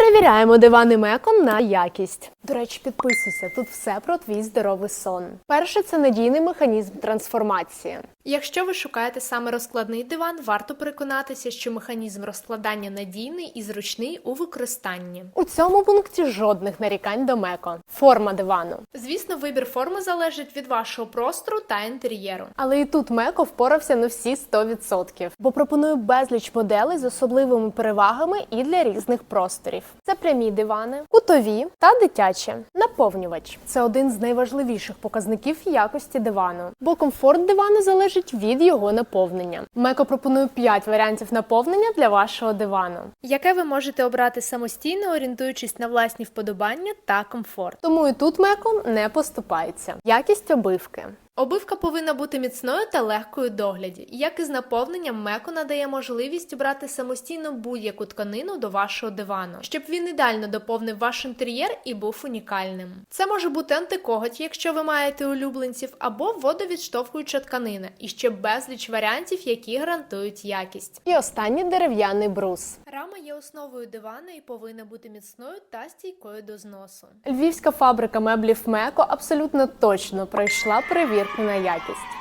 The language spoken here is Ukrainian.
Перевіряємо дивани меком на якість. До речі, підписуйся, тут все про твій здоровий сон. Перше це надійний механізм трансформації. Якщо ви шукаєте саме розкладний диван, варто переконатися, що механізм розкладання надійний і зручний у використанні. У цьому пункті жодних нарікань до меко. Форма дивану. Звісно, вибір форми залежить від вашого простору та інтер'єру. Але і тут Меко впорався на всі 100%, бо пропонує безліч моделей з особливими перевагами і для різних просторів. Це прямі дивани, кутові та дитячі. Наповнювач це один з найважливіших показників якості дивану, бо комфорт дивану залежить від його наповнення. Меко пропонує 5 варіантів наповнення для вашого дивану. Яке ви можете обрати самостійно, орієнтуючись на власні вподобання та комфорт. Тому і тут Меко не поступається. Якість обивки. Обивка повинна бути міцною та легкою догляді. Як і з наповненням, Меко надає можливість обрати самостійно будь-яку тканину до вашого дивану, щоб він ідеально доповнив ваш інтер'єр і був унікальним. Це може бути антикоготь, якщо ви маєте улюбленців, або водовідштовхуюча тканина, і ще безліч варіантів, які гарантують якість. І останній дерев'яний брус. Рама є основою дивана і повинна бути міцною та стійкою до зносу. Львівська фабрика меблів Меко абсолютно точно пройшла перевірку на якість.